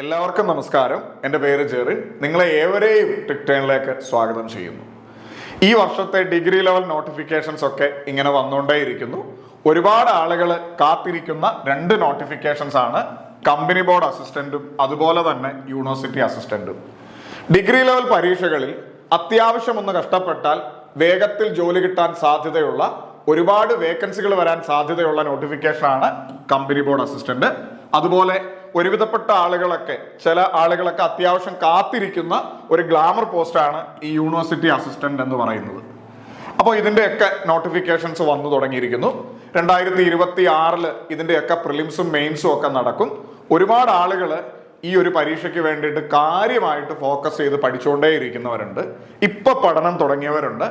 എല്ലാവർക്കും നമസ്കാരം. എന്റെ പേര് ജെറിൻ നിങ്ങളെ ഏവരെയും ടിക്ടേണിലേക്ക് സ്വാഗതം ചെയ്യുന്നു. ഈ വർഷത്തെ ഡിഗ്രി ലെവൽ നോട്ടിഫിക്കേഷൻസ് ഒക്കെ ഇങ്ങനെ വന്നുകൊണ്ടേയിരിക്കുന്നു. ഒരുപാട് ആളുകൾ കാത്തിരിക്കുന്ന രണ്ട് നോട്ടിഫിക്കേഷൻസ് ആണ് കമ്പനി ബോർഡ് അസിസ്റ്റന്റും അതുപോലെ തന്നെ യൂണിവേഴ്സിറ്റി അസിസ്റ്റന്റും. ഡിഗ്രി ലെവൽ പരീക്ഷകളിൽ അത്യാവശ്യം ഒന്ന് കഷ്ടപ്പെട്ടാൽ വേഗത്തിൽ ജോലി കിട്ടാൻ സാധ്യതയുള്ള ഒരുപാട് വേക്കൻസികൾ വരാൻ സാധ്യതയുള്ള നോട്ടിഫിക്കേഷനാണ് കമ്പനി ബോർഡ് അസിസ്റ്റന്റ്. അതുപോലെ ഒരുവിധപ്പെട്ട ആളുകളൊക്കെ ചില ആളുകളൊക്കെ അത്യാവശ്യം കാത്തിരിക്കുന്ന ഒരു ഗ്ലാമർ പോസ്റ്റാണ് ഈ യൂണിവേഴ്സിറ്റി അസിസ്റ്റന്റ് എന്ന് പറയുന്നത്. അപ്പോൾ ഇതിന്റെയൊക്കെ നോട്ടിഫിക്കേഷൻസ് വന്നു തുടങ്ങിയിരിക്കുന്നു. രണ്ടായിരത്തി ഇരുപത്തി ആറിൽ ഇതിന്റെയൊക്കെ പ്രിലിംസും മെയിൻസും ഒക്കെ നടക്കും. ഒരുപാട് ആളുകൾ ഈ ഒരു പരീക്ഷയ്ക്ക് വേണ്ടിയിട്ട് കാര്യമായിട്ട് ഫോക്കസ് ചെയ്ത് പഠിച്ചുകൊണ്ടേ ഇരിക്കുന്നവരുണ്ട് ഇപ്പം പഠനം തുടങ്ങിയവരുണ്ട്.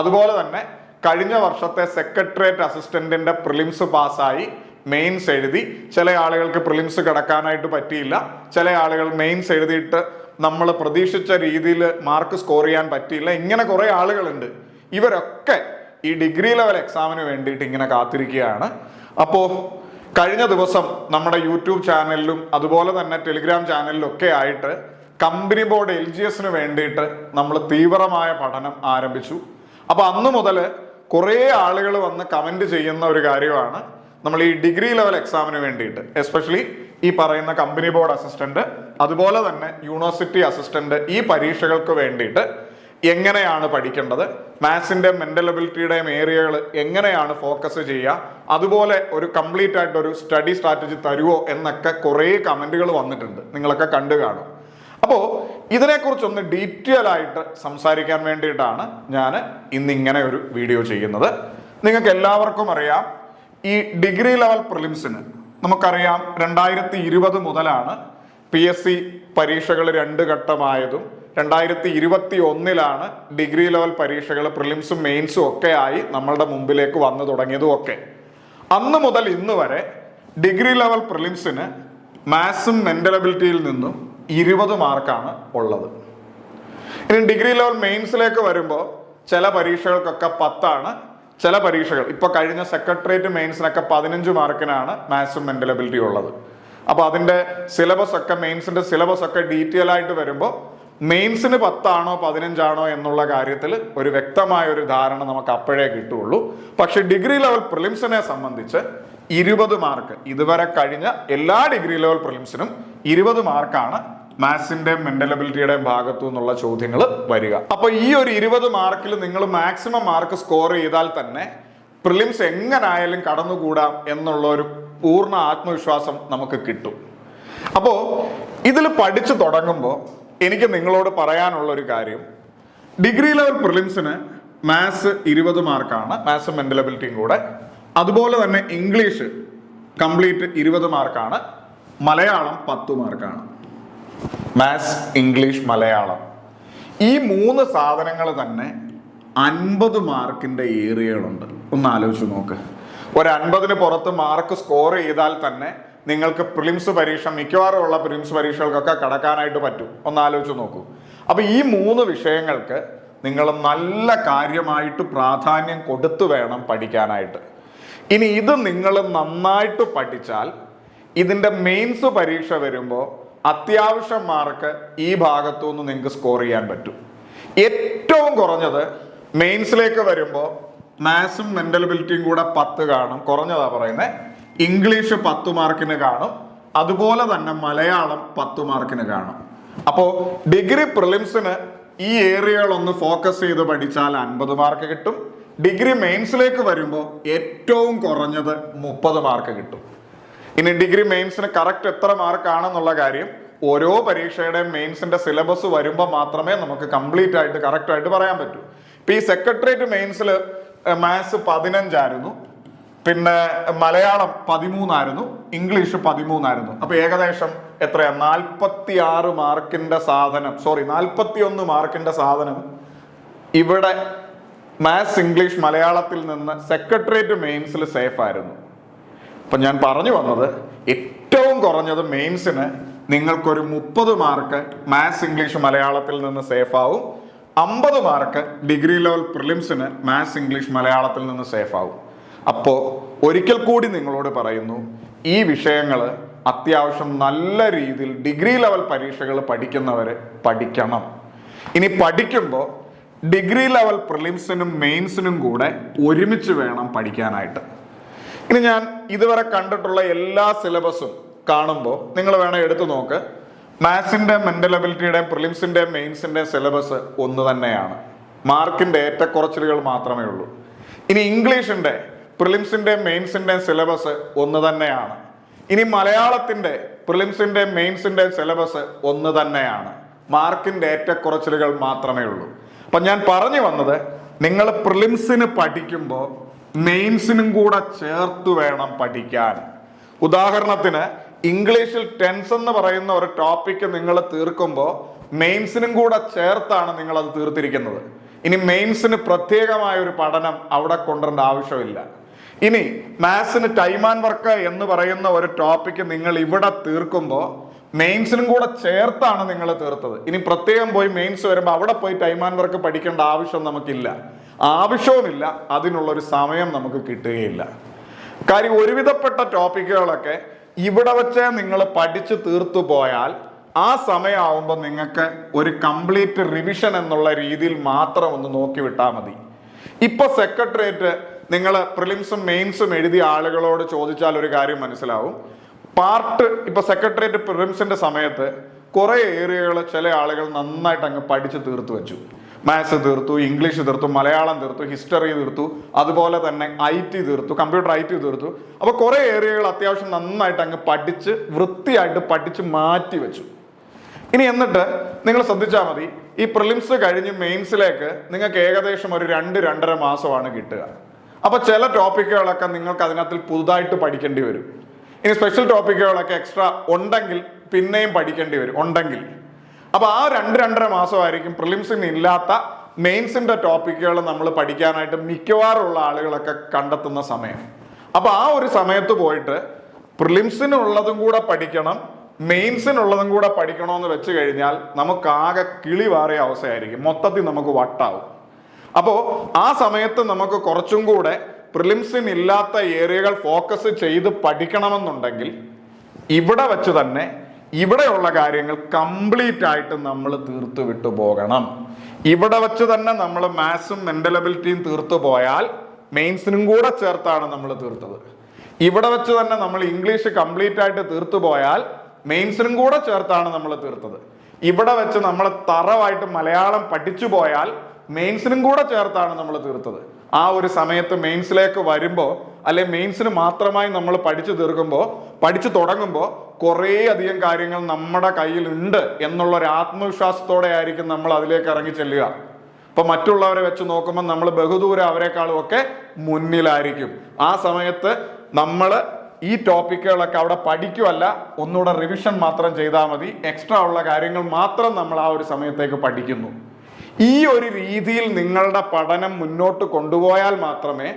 അതുപോലെ തന്നെ കഴിഞ്ഞ വർഷത്തെ സെക്രട്ടേറിയറ്റ് അസിസ്റ്റന്റിന്റെ പ്രിലിംസ് പാസ്സായി മെയിൻസ് എഴുതി. ചില ആളുകൾക്ക് പ്രിലിംസ് കിടക്കാനായിട്ട് പറ്റിയില്ല. ചില ആളുകൾ മെയിൻസ് എഴുതിയിട്ട് നമ്മൾ പ്രതീക്ഷിച്ച രീതിയിൽ മാർക്ക് സ്കോർ ചെയ്യാൻ പറ്റിയില്ല. ഇങ്ങനെ കുറേ ആളുകളുണ്ട്. ഇവരൊക്കെ ഈ ഡിഗ്രി ലെവൽ എക്സാമിന് വേണ്ടിയിട്ട് ഇങ്ങനെ കാത്തിരിക്കുകയാണ്. അപ്പോൾ കഴിഞ്ഞ ദിവസം നമ്മുടെ യൂട്യൂബ് ചാനലിലും അതുപോലെ തന്നെ ടെലിഗ്രാം ചാനലിലും ഒക്കെ ആയിട്ട് കമ്പനി ബോർഡ് എൽ ജി എസിന് വേണ്ടിയിട്ട് നമ്മൾ തീവ്രമായ പഠനം ആരംഭിച്ചു. അപ്പോൾ അന്ന് മുതൽ കുറേ ആളുകൾ വന്ന് കമന്റ് ചെയ്യുന്ന ഒരു കാര്യമാണ്. നമ്മൾ ഈ ഡിഗ്രി ലെവൽ എക്സാമിന് വേണ്ടിയിട്ട് എസ്പെഷ്യലി ഈ പറയുന്ന കമ്പനി ബോർഡ് അസിസ്റ്റന്റ് അതുപോലെ തന്നെ യൂണിവേഴ്സിറ്റി അസിസ്റ്റന്റ് ഈ പരീക്ഷകൾക്ക് വേണ്ടിയിട്ട് എങ്ങനെയാണ് പഠിക്കേണ്ടത്? മാത്സിന്റെ മെന്റൽ അബിലിറ്റിയുടെയും ഏരിയകൾ എങ്ങനെയാണ് ഫോക്കസ് ചെയ്യുക? അതുപോലെ ഒരു കംപ്ലീറ്റ് ആയിട്ട് ഒരു സ്റ്റഡി സ്ട്രാറ്റജി തരുമോ എന്നൊക്കെ കുറേ കമന്റുകൾ വന്നിട്ടുണ്ട്. നിങ്ങളൊക്കെ കണ്ടു കാണും. അപ്പോൾ ഇതിനെക്കുറിച്ചൊന്ന് ഡീറ്റെയിൽ ആയിട്ട് സംസാരിക്കാൻ വേണ്ടിയിട്ടാണ് ഞാൻ ഇന്നിങ്ങനെ ഒരു വീഡിയോ ചെയ്യുന്നത്. നിങ്ങൾക്ക് എല്ലാവർക്കും അറിയാം ഈ ഡിഗ്രി ലെവൽ പ്രിലിംസിന് നമുക്കറിയാം രണ്ടായിരത്തി ഇരുപത് മുതലാണ് പി എസ് സി പരീക്ഷകൾ രണ്ട് ഘട്ടമായതും രണ്ടായിരത്തി ഇരുപത്തി ഒന്നിലാണ് ഡിഗ്രി ലെവൽ പരീക്ഷകൾ പ്രിലിംസും മെയിൻസും ഒക്കെ ആയി നമ്മളുടെ മുമ്പിലേക്ക് വന്നു തുടങ്ങിയതും ഒക്കെ. അന്ന് മുതൽ ഇന്ന് വരെ ഡിഗ്രി ലെവൽ പ്രിലിംസിന് മാത്സും മെന്റലബിലിറ്റിയിൽ നിന്നും ഇരുപത് മാർക്കാണ് ഉള്ളത്. ഇനി ഡിഗ്രി ലെവൽ മെയിൻസിലേക്ക് വരുമ്പോൾ ചില പരീക്ഷകൾക്കൊക്കെ പത്താണ് ചില പരീക്ഷകൾ. ഇപ്പൊ കഴിഞ്ഞ സെക്രട്ടേറിയറ്റ് മെയിൻസിനൊക്കെ പതിനഞ്ച് മാർക്കിനാണ് മാക്സിമം മെന്റൽ അബിലിറ്റി ഉള്ളത്. അപ്പോൾ അതിന്റെ സിലബസ് ഒക്കെ മെയിൻസിന്റെ സിലബസ് ഒക്കെ ഡീറ്റെയിൽ ആയിട്ട് വരുമ്പോൾ മെയിൻസിന് പത്താണോ പതിനഞ്ചാണോ എന്നുള്ള കാര്യത്തിൽ ഒരു വ്യക്തമായ ഒരു ധാരണ നമുക്ക് അപ്പോഴേ കിട്ടുള്ളൂ പക്ഷെ ഡിഗ്രി ലെവൽ പ്രിലിംസിനെ സംബന്ധിച്ച് ഇരുപത് മാർക്ക്. ഇതുവരെ കഴിഞ്ഞ എല്ലാ ഡിഗ്രി ലെവൽ പ്രിലിംസിനും ഇരുപത് മാർക്കാണ് മാത്സിന്റെയും മെന്റൽ അബിലിറ്റിയുടെ ഭാഗത്തു നിന്നുള്ള ചോദ്യങ്ങൾ വരിക. അപ്പോൾ ഈ ഒരു ഇരുപത് മാർക്കിൽ നിങ്ങൾ മാക്സിമം മാർക്ക് സ്കോർ ചെയ്താൽ തന്നെ പ്രിലിംസ് എങ്ങനായാലും കടന്നുകൂടാം എന്നുള്ള ഒരു പൂർണ ആത്മവിശ്വാസം നമുക്ക് കിട്ടും. അപ്പോൾ ഇതിൽ പഠിച്ചു തുടങ്ങുമ്പോൾ എനിക്ക് നിങ്ങളോട് പറയാനുള്ള ഒരു കാര്യം. ഡിഗ്രി ലെവൽ പ്രിലിംസിന് മാത്സ് ഇരുപത് മാർക്കാണ് മാത്സ് മെന്റൽ അബിലിറ്റിയും കൂടെ. അതുപോലെ തന്നെ ഇംഗ്ലീഷ് കംപ്ലീറ്റ് ഇരുപത് മാർക്കാണ് മലയാളം പത്ത് മാർക്കാണ് മാത്സ് ഇംഗ്ലീഷ് മലയാളം ഈ മൂന്ന് സാധനങ്ങൾ തന്നെ അൻപത് മാർക്കിന്റെ ഏരിയകളുണ്ട് ഒന്ന് ആലോചിച്ച് നോക്ക്. ഒരു അൻപതിന് പുറത്ത് മാർക്ക് സ്കോർ ചെയ്താൽ തന്നെ നിങ്ങൾക്ക് പ്രിലിംസ് പരീക്ഷ മിക്കവാറും ഉള്ള പ്രിലിംസ് പരീക്ഷകൾക്കൊക്കെ കടക്കാനായിട്ട് പറ്റും. ഒന്ന് ആലോചിച്ച് നോക്കൂ. അപ്പോൾ ഈ മൂന്ന് വിഷയങ്ങൾക്ക് നിങ്ങൾ നല്ല കാര്യമായിട്ട് പ്രാധാന്യം കൊടുത്തു വേണം പഠിക്കാനായിട്ട്. ഇനി ഇത് നിങ്ങൾ നന്നായിട്ട് പഠിച്ചാൽ ഇതിന്റെ മെയിൻസ് പരീക്ഷ വരുമ്പോൾ അത്യാവശ്യം മാർക്ക് ഈ ഭാഗത്തു നിന്ന് നിങ്ങൾക്ക് സ്കോർ ചെയ്യാൻ പറ്റും. ഏറ്റവും കുറഞ്ഞത് മെയിൻസിലേക്ക് വരുമ്പോൾ മാത്സും മെന്റൽ അബിലിറ്റിയും കൂടെ പത്ത് കാണും. കുറഞ്ഞതാ പറയുന്നത് ഇംഗ്ലീഷ് പത്ത് മാർക്കിന് കാണും. അതുപോലെ തന്നെ മലയാളം പത്ത് മാർക്കിന് കാണും. അപ്പോൾ ഡിഗ്രി പ്രിലിംസിന് ഈ ഏരിയകളൊന്ന് ഫോക്കസ് ചെയ്ത് പഠിച്ചാൽ അൻപത് മാർക്ക് കിട്ടും. ഡിഗ്രി മെയിൻസിലേക്ക് വരുമ്പോൾ ഏറ്റവും കുറഞ്ഞത് മുപ്പത് മാർക്ക് കിട്ടും. ഇനി ഡിഗ്രി മെയിൻസിന് കറക്റ്റ് എത്ര മാർക്ക് ആണെന്നുള്ള കാര്യം ഓരോ പരീക്ഷയുടെ മെയിൻസിന്റെ സിലബസ് വരുമ്പോൾ മാത്രമേ നമുക്ക് കംപ്ലീറ്റ് ആയിട്ട് കറക്റ്റ് ആയിട്ട് പറയാൻ പറ്റൂ. ഇപ്പൊ ഈ സെക്രട്ടേറിയറ്റ് മെയിൻസിൽ മാത്സ് പതിനഞ്ചായിരുന്നു പിന്നെ മലയാളം പതിമൂന്നായിരുന്നു ഇംഗ്ലീഷ് പതിമൂന്നായിരുന്നു. അപ്പൊ ഏകദേശം എത്രയാ? നാൽപ്പത്തി ആറ് മാർക്കിന്റെ സാധനം സോറി നാൽപ്പത്തി ഒന്ന് മാർക്കിന്റെ സാധനം ഇവിടെ മാത്സ് ഇംഗ്ലീഷ് മലയാളത്തിൽ നിന്ന് സെക്രട്ടേറിയറ്റ് മെയിൻസിൽ സേഫ് ആയിരുന്നു. അപ്പൊ ഞാൻ പറഞ്ഞു വന്നത് ഏറ്റവും കുറഞ്ഞത് മെയിൻസിന് നിങ്ങൾക്കൊരു മുപ്പത് മാർക്ക് മാത്സ് ഇംഗ്ലീഷ് മലയാളത്തിൽ നിന്ന് സേഫ് ആവും അമ്പത് മാർക്ക് ഡിഗ്രി ലെവൽ പ്രിലിംസിന് മാത്സ് ഇംഗ്ലീഷ് മലയാളത്തിൽ നിന്ന് സേഫ് ആവും അപ്പോൾ ഒരിക്കൽ കൂടി നിങ്ങളോട് പറയുന്നു ഈ വിഷയങ്ങൾ അത്യാവശ്യം നല്ല രീതിയിൽ ഡിഗ്രി ലെവൽ പരീക്ഷകൾ പഠിക്കുന്നവർ പഠിക്കണം. ഇനി പഠിക്കുമ്പോൾ ഡിഗ്രി ലെവൽ പ്രിലിംസിനും മെയിൻസിനും കൂടെ ഒരുമിച്ച് വേണം പഠിക്കാനായിട്ട്. ഇനി ഞാൻ ഇതുവരെ കണ്ടിട്ടുള്ള എല്ലാ സിലബസും കാണുമ്പോൾ നിങ്ങൾ വേണം എടുത്തു നോക്ക്. മാത്സിന്റെ മെന്റൽ അബിലിറ്റിയുടെയും പ്രിലിംസിന്റെയും മെയിൻസിന്റെയും സിലബസ് ഒന്ന് തന്നെയാണ്. മാർക്കിന്റെ ഏറ്റക്കുറച്ചിലുകൾ മാത്രമേ ഉള്ളൂ. ഇനി ഇംഗ്ലീഷിന്റെ പ്രിലിംസിന്റെയും മെയിൻസിന്റെയും സിലബസ് ഒന്ന് തന്നെയാണ്. ഇനി മലയാളത്തിന്റെ പ്രിലിംസിന്റെയും മെയിൻസിന്റെയും സിലബസ് ഒന്ന് തന്നെയാണ്. മാർക്കിന്റെ ഏറ്റക്കുറച്ചിലുകൾ മാത്രമേ ഉള്ളൂ. അപ്പൊ ഞാൻ പറഞ്ഞു വന്നത് നിങ്ങൾ പ്രിലിംസിന് പഠിക്കുമ്പോൾ മെയിൻസിനും കൂടെ ചേർത്ത് വേണം പഠിക്കാൻ. ഉദാഹരണത്തിന് ഇംഗ്ലീഷിൽ ടെൻസ് എന്ന് പറയുന്ന ഒരു ടോപ്പിക്ക് നിങ്ങൾ തീർക്കുമ്പോൾ മെയിൻസിനും കൂടെ ചേർത്താണ് നിങ്ങൾ അത് തീർത്തിരിക്കുന്നത്. ഇനി മെയിൻസിന് പ്രത്യേകമായ ഒരു പഠനം അവിടെ കൊണ്ടുവരേണ്ട ആവശ്യമില്ല. ഇനി മാത്സിന് ടൈം ആൻഡ് വർക്ക് എന്ന് പറയുന്ന ഒരു ടോപ്പിക്ക് നിങ്ങൾ ഇവിടെ തീർക്കുമ്പോൾ മെയിൻസിനും കൂടെ ചേർത്താണ് നിങ്ങൾ തീർത്തത്. ഇനി പ്രത്യേകം പോയി മെയിൻസ് വരുമ്പോൾ അവിടെ പോയി ടൈം ആൻഡ് വർക്ക് പഠിക്കേണ്ട ആവശ്യം നമുക്കില്ല. ആവശ്യവുമില്ല. അതിനുള്ളൊരു സമയം നമുക്ക് കിട്ടുകയില്ല. കാര്യം ഒരുവിധപ്പെട്ട ടോപ്പിക്കുകളൊക്കെ ഇവിടെ വച്ച് നിങ്ങൾ പഠിച്ചു തീർത്തു പോയാൽ ആ സമയമാവുമ്പോൾ നിങ്ങൾക്ക് ഒരു കംപ്ലീറ്റ് റിവിഷൻ എന്നുള്ള രീതിയിൽ മാത്രം ഒന്ന് നോക്കി വിട്ടാൽ മതി. ഇപ്പൊ സെക്രട്ടേറിയറ്റ് നിങ്ങൾ പ്രിലിംസും മെയിൻസും എഴുതിയ ആളുകളോട് ചോദിച്ചാൽ ഒരു കാര്യം മനസ്സിലാവും. പാർട്ട് ഇപ്പൊ സെക്രട്ടേറിയറ്റ് പ്രിലിംസിന്റെ സമയത്ത് കുറേ ഏരിയകൾ ചില ആളുകൾ നന്നായിട്ട് അങ്ങ് പഠിച്ചു തീർത്തു വെച്ചു. മാത്സ് തീർത്തു ഇംഗ്ലീഷ് തീർത്തു മലയാളം തീർത്തു ഹിസ്റ്ററി തീർത്തു അതുപോലെ തന്നെ ഐ ടി തീർത്തു കമ്പ്യൂട്ടർ ഐ ടി തീർത്തു. അപ്പോൾ കുറേ ഏരിയകൾ അത്യാവശ്യം നന്നായിട്ട് അങ്ങ് പഠിച്ച് വൃത്തിയായിട്ട് പഠിച്ച് മാറ്റി വെച്ചു. ഇനി എന്നിട്ട് നിങ്ങൾ ശ്രദ്ധിച്ചാൽ മതി ഈ പ്രിലിംസ് കഴിഞ്ഞ് മെയിൻസിലേക്ക് നിങ്ങൾക്ക് ഏകദേശം ഒരു രണ്ട് രണ്ടര മാസമാണ് കിട്ടുക. അപ്പോൾ ചില ടോപ്പിക്കുകളൊക്കെ നിങ്ങൾക്ക് അതിനകത്തിൽ പുതുതായിട്ട് പഠിക്കേണ്ടി വരും. ഇനി സ്പെഷ്യൽ ടോപ്പിക്കുകളൊക്കെ എക്സ്ട്രാ ഉണ്ടെങ്കിൽ പിന്നെയും പഠിക്കേണ്ടി വരും ഉണ്ടെങ്കിൽ. അപ്പൊ ആ രണ്ട് രണ്ടര മാസമായിരിക്കും പ്രിലിംസിന് ഇല്ലാത്ത മെയിൻസിന്റെ ടോപ്പിക്കുകൾ നമ്മൾ പഠിക്കാനായിട്ട് മിക്കവാറുള്ള ആളുകളൊക്കെ കണ്ടെത്തുന്ന സമയം. അപ്പൊ ആ ഒരു സമയത്ത് പോയിട്ട് പ്രിലിംസിനുള്ളതും കൂടെ പഠിക്കണം മെയിൻസിനുള്ളതും കൂടെ പഠിക്കണമെന്ന് വെച്ച് കഴിഞ്ഞാൽ നമുക്ക് ആകെ കിളി മാറിയ അവസ്ഥയായിരിക്കും. മൊത്തത്തിൽ നമുക്ക് വട്ടാവും. അപ്പോൾ ആ സമയത്ത് നമുക്ക് കുറച്ചും കൂടെ പ്രിലിംസിന് ഇല്ലാത്ത ഏരിയകൾ ഫോക്കസ് ചെയ്ത് പഠിക്കണമെന്നുണ്ടെങ്കിൽ ഇവിടെ വെച്ച് തന്നെ ഇവിടെയുള്ള കാര്യങ്ങൾ കംപ്ലീറ്റ് ആയിട്ട് നമ്മൾ തീർത്തു വിട്ടു പോകണം. ഇവിടെ വെച്ച് തന്നെ നമ്മൾ മാത്സും മെന്റൽ അബിലിറ്റിയും തീർത്തു പോയാൽ മെയിൻസിനും കൂടെ ചേർത്താണ് നമ്മൾ തീർത്തത്. ഇവിടെ വെച്ച് തന്നെ നമ്മൾ ഇംഗ്ലീഷ് കംപ്ലീറ്റ് ആയിട്ട് തീർത്തു പോയാൽ മെയിൻസിനും കൂടെ ചേർത്താണ് നമ്മൾ തീർത്തത്. ഇവിടെ വെച്ച് നമ്മൾ തറവായിട്ട് മലയാളം പഠിച്ചു പോയാൽ മെയിൻസിനും കൂടെ ചേർത്താണ് നമ്മൾ തീർത്തത്. ആ ഒരു സമയത്ത് മെയിൻസിലേക്ക് വരുമ്പോൾ അല്ലെ മെയിൻസിന് മാത്രമായി നമ്മൾ പഠിച്ചു തീർക്കുമ്പോൾ പഠിച്ചു തുടങ്ങുമ്പോൾ കുറേ അധികം കാര്യങ്ങൾ നമ്മുടെ കയ്യിൽ ഉണ്ട് എന്നുള്ള ഒരു ആത്മവിശ്വാസത്തോടെ ആയിരിക്കും നമ്മൾ അതിലേക്ക് ഇറങ്ങി ചെല്ലുക. ഇപ്പൊ മറ്റുള്ളവരെ വെച്ച് നോക്കുമ്പോൾ നമ്മൾ ബഹുദൂരം അവരെക്കാളും ഒക്കെ മുന്നിലായിരിക്കും. ആ സമയത്ത് നമ്മൾ ഈ ടോപ്പിക്കുകളൊക്കെ അവിടെ പഠിക്കുമല്ല ഒന്നുകൂടെ റിവിഷൻ മാത്രം ചെയ്താൽ മതി. എക്സ്ട്രാ ഉള്ള കാര്യങ്ങൾ മാത്രം നമ്മൾ ആ ഒരു സമയത്തേക്ക് പഠിക്കുന്നു. ഈ ഒരു രീതിയിൽ നിങ്ങളുടെ പഠനം മുന്നോട്ട് കൊണ്ടുപോയാൽ മാത്രമേ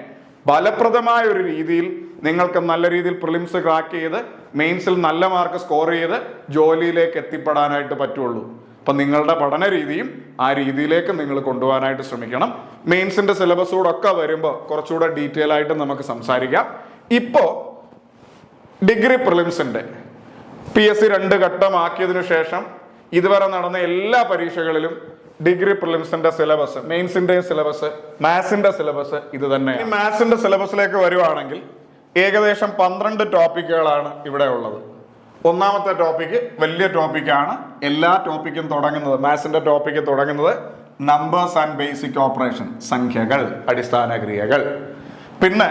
ഫലപ്രദമായ ഒരു രീതിയിൽ നിങ്ങൾക്ക് നല്ല രീതിയിൽ പ്രിലിംസ് ക്രാക്ക് ചെയ്ത് മെയിൻസിൽ നല്ല മാർക്ക് സ്കോർ ചെയ്ത് ജോലിയിലേക്ക് എത്തിപ്പെടാനായിട്ട് പറ്റുള്ളൂ. അപ്പം നിങ്ങളുടെ പഠന രീതിയും ആ രീതിയിലേക്ക് നിങ്ങൾ കൊണ്ടുപോകാനായിട്ട് ശ്രമിക്കണം. മെയിൻസിന്റെ സിലബസോടൊക്കെ വരുമ്പോൾ കുറച്ചുകൂടെ ഡീറ്റെയിൽ ആയിട്ട് നമുക്ക് സംസാരിക്കാം. ഇപ്പോൾ ഡിഗ്രി പ്രിലിംസിന്റെ പി എസ് സി രണ്ട് ഘട്ടമാക്കിയതിനു ശേഷം ഇതുവരെ നടന്ന എല്ലാ പരീക്ഷകളിലും ഡിഗ്രി പ്രിലിംസിന്റെ സിലബസ് മെയിൻസിന്റെയും സിലബസ് മാത്സിന്റെ സിലബസ് ഇത് തന്നെ മാത്സിന്റെ സിലബസിലേക്ക് വരുവാണെങ്കിൽ ഏകദേശം പന്ത്രണ്ട് ടോപ്പിക്കുകളാണ് ഇവിടെ ഉള്ളത്. ഒന്നാമത്തെ ടോപ്പിക്ക് വലിയ ടോപ്പിക്കാണ് എല്ലാ ടോപ്പിക്കും തുടങ്ങുന്നത് മാത്സിന്റെ ടോപ്പിക്ക് തുടങ്ങുന്നത് നമ്പേഴ്സ് ആൻഡ് ബേസിക് ഓപ്പറേഷൻ സംഖ്യകൾ അടിസ്ഥാന ക്രിയകൾ. പിന്നെ